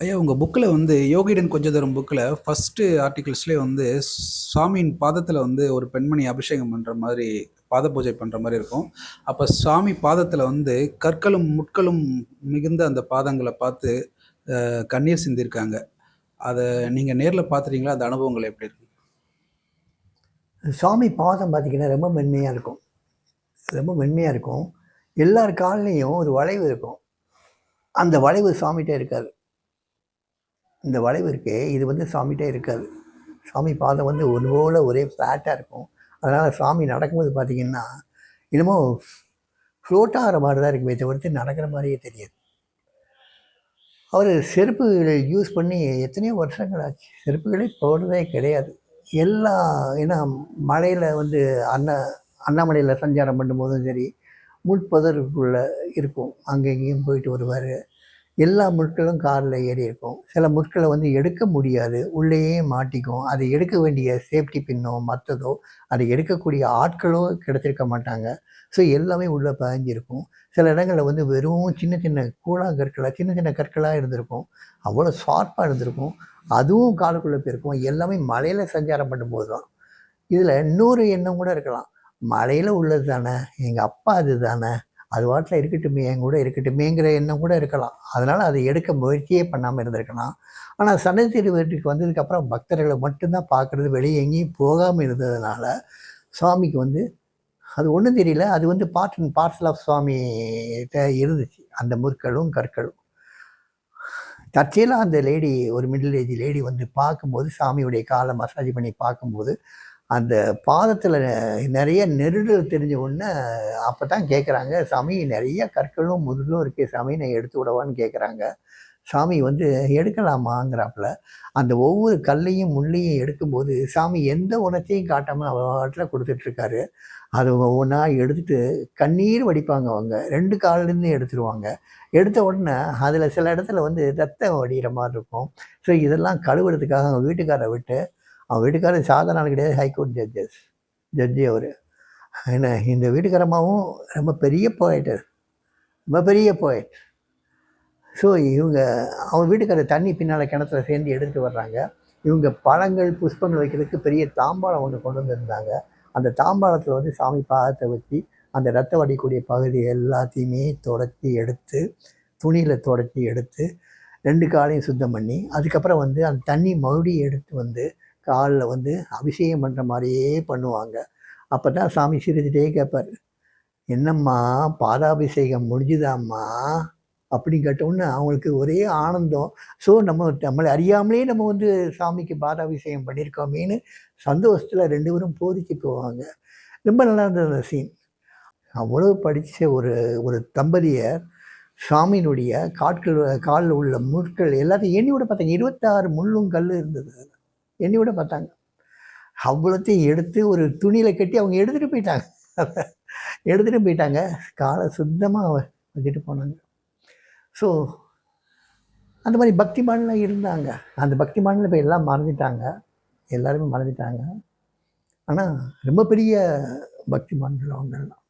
ஐயா உங்கள் புக்கில் வந்து யோகிடன் கொஞ்ச தூரம் புக்கில் ஃபஸ்ட்டு ஆர்டிகிள்ஸ்லேயே வந்து சாமியின் பாதத்தில் வந்து ஒரு பெண்மணி அபிஷேகம் பண்ணுற மாதிரி பாத பூஜை பண்ணுற மாதிரி இருக்கும். அப்போ சாமி பாதத்தில் வந்து கற்களும் முட்களும் மிகுந்த அந்த பாதங்களை பார்த்து கண்ணீர் சிந்திருக்காங்க. அதை நீங்கள் நேரில் பார்த்துட்டீங்களா? அந்த அனுபவங்கள் எப்படி இருக்கு? சாமி பாதம் பார்த்தீங்கன்னா ரொம்ப மென்மையாக இருக்கும். ரொம்ப மென்மையாக இருக்கும். எல்லார் கால்லையும் ஒரு வளைவு இருக்கும். அந்த வளைவு சாமிகிட்டே இருக்காது. இந்த வளைவு இருக்கே இது வந்து சாமிகிட்டே இருக்காது. சாமி பாதம் வந்து ஒரு போல ஒரே ஃப்ளாட்டாக இருக்கும். அதனால் சாமி நடக்கும்போது பார்த்திங்கன்னா என்னமோ ஃப்ளோட் ஆகிற மாதிரி தான் இருக்குமே தவிர்த்து நடக்கிற மாதிரியே தெரியாது. அவர் செருப்புகளை யூஸ் பண்ணி எத்தனையோ வருஷங்கள் ஆச்சு. செருப்புகளே போடுறதே கிடையாது. எல்லா ஏன்னா மலையில் வந்து அண்ணா அண்ணாமலையில் சஞ்சாரம் பண்ணும்போதும் சரி முட்பதற்குள்ளே இருக்கும். அங்கே இங்கேயும் போயிட்டு வருவார். எல்லா முட்களும் காரில் ஏறி இருக்கும் சில முட்களை வந்து எடுக்க முடியாது. உள்ளேயே மாட்டிக்கும். அதை எடுக்க வேண்டிய சேஃப்டி பின்னோ மற்றதோ அதை எடுக்கக்கூடிய ஆட்களோ கிடைச்சிருக்க மாட்டாங்க. ஸோ எல்லாமே உள்ளே பதிஞ்சிருக்கும் சில இடங்களில் வந்து வெறும் சின்ன சின்ன கூழா கற்களாக சின்ன சின்ன கற்களாக இருந்திருக்கும். அவ்வளோ ஷார்ப்பாக இருந்திருக்கும். அதுவும் காலுக்குள்ளே போயிருக்கும். எல்லாமே மலையில் சஞ்சாரம் பண்ணும்போது தான். இதில் இன்னொரு எண்ணம் கூட இருக்கலாம். மலையில் உள்ளது தானே. எங்கள் அப்பா அது தானே அது வாட்டில் இருக்கட்டுமே என் கூட இருக்கட்டுமேங்கிற எண்ணம் கூட இருக்கலாம். அதனால் அதை எடுக்க முயற்சியே பண்ணாமல் இருந்திருக்கலாம். ஆனால் சன்னதி வீட்டுக்கு வந்ததுக்கப்புறம் பக்தர்களை மட்டும்தான் பார்க்குறது வெளியே எங்கேயும் போகாமல் இருந்ததுனால சுவாமிக்கு வந்து அது ஒன்றும் தெரியல. அது வந்து பார்ட் அண்ட் பார்சல் ஆஃப் சுவாமிகிட்ட இருந்துச்சு. அந்த முற்களும் கற்களும். தற்செயலாக அந்த லேடி ஒரு மிடில் ஏஜ் லேடி வந்து பார்க்கும்போது சாமியுடைய காலை மசாஜ் பண்ணி பார்க்கும்போது அந்த பாதத்தில் நிறைய நெருடல் தெரிஞ்ச உடனே அப்போ தான் கேட்குறாங்க சாமி நிறைய கற்களும் முதுகும் இருக்கே சாமி நான் எடுத்து விடவான்னு கேட்குறாங்க சாமி வந்து எடுக்கலாமாங்கிறாப்புல. அந்த ஒவ்வொரு கல்லையும் முள்ளையும் எடுக்கும்போது சாமி எந்த உணர்ச்சியும் காட்டாமல் அவட்டில் கொடுத்துட்ருக்காரு. அது ஒவ்வொன்றா எடுத்துட்டு கண்ணீர் வடிப்பாங்க அவங்க. ரெண்டு கால்லேருந்து எடுத்துருவாங்க. எடுத்த உடனே அதில் சில இடத்துல வந்து ரத்தம் வடிகிற மாதிரி இருக்கும் ஸோ இதெல்லாம் கழுவுறதுக்காக அவங்க வீட்டுக்காரரை விட்டு அவன் வீட்டுக்காரர் சாதாரண ஆள் கிடையாது ஹைகோர்ட் ஜட்ஜஸ் ஜட்ஜி அவர். என்ன இந்த வீட்டுக்காரம்மாவும் ரொம்ப பெரிய போயிட்டு ரொம்ப பெரிய போயிட் ஸோ இவங்க அவங்க வீட்டுக்காரர் தண்ணி பின்னால் கிணத்துல சேர்ந்து எடுத்து வர்றாங்க. இவங்க பழங்கள் புஷ்பங்கள் வைக்கிறதுக்கு பெரிய தாம்பாளம் ஒன்று கொண்டு வந்திருந்தாங்க. அந்த தாம்பாளத்தில் வந்து சாமி பாகத்தை வச்சு அந்த ரத்த வடிக்கூடிய பகுதி எல்லாத்தையுமே தொடச்சி எடுத்து துணியில் தொடச்சி எடுத்து ரெண்டு காலையும் சுத்தம் பண்ணி அதுக்கப்புறம் வந்து அந்த தண்ணி மறுபடியும் எடுத்து வந்து காலில் வந்து அபிஷேகம் பண்ணுற மாதிரியே பண்ணுவாங்க. அப்போ தான் சாமி சிரிச்சுட்டே கேட்பார் என்னம்மா பாதாபிஷேகம் முடிஞ்சுதாம்மா? அப்படின்னு கேட்டோன்னே அவங்களுக்கு ஒரே ஆனந்தம். ஸோ நம்ம நம்மளை அறியாமலே நம்ம வந்து சாமிக்கு பாதாபிஷேகம் பண்ணியிருக்கோமேன்னு சந்தோஷத்தில் ரெண்டு பேரும் போதிச்சு போவாங்க. ரொம்ப நல்லா இருந்தது அந்த சீன் அவ்வளோ படித்த ஒரு ஒரு தம்பதியர் சாமியினுடைய காட்கள் காலில் உள்ள முட்கள் எல்லாத்தையும் எண்ணி விட பார்த்தாங்க. இருபத்தாறு முள்ளும் கல் இருந்தது. என்னை எண்ணி விட பார்த்தாங்க. அவ்வளோத்தையும் எடுத்து ஒரு துணியில் கட்டி அவங்க எடுத்துகிட்டு போயிட்டாங்க. எடுத்துகிட்டு போயிட்டாங்க. காலை சுத்தமாக வச்சுட்டு போனாங்க. ஸோ அந்த மாதிரி பக்திமான்லாம் இருந்தாங்க. அந்த பக்திமானில் இப்போ எல்லாம் மறந்துட்டாங்க. எல்லாருமே மறந்துட்டாங்க. ஆனால் ரொம்ப பெரிய பக்தி பக்திமான்கள் அவங்கெல்லாம்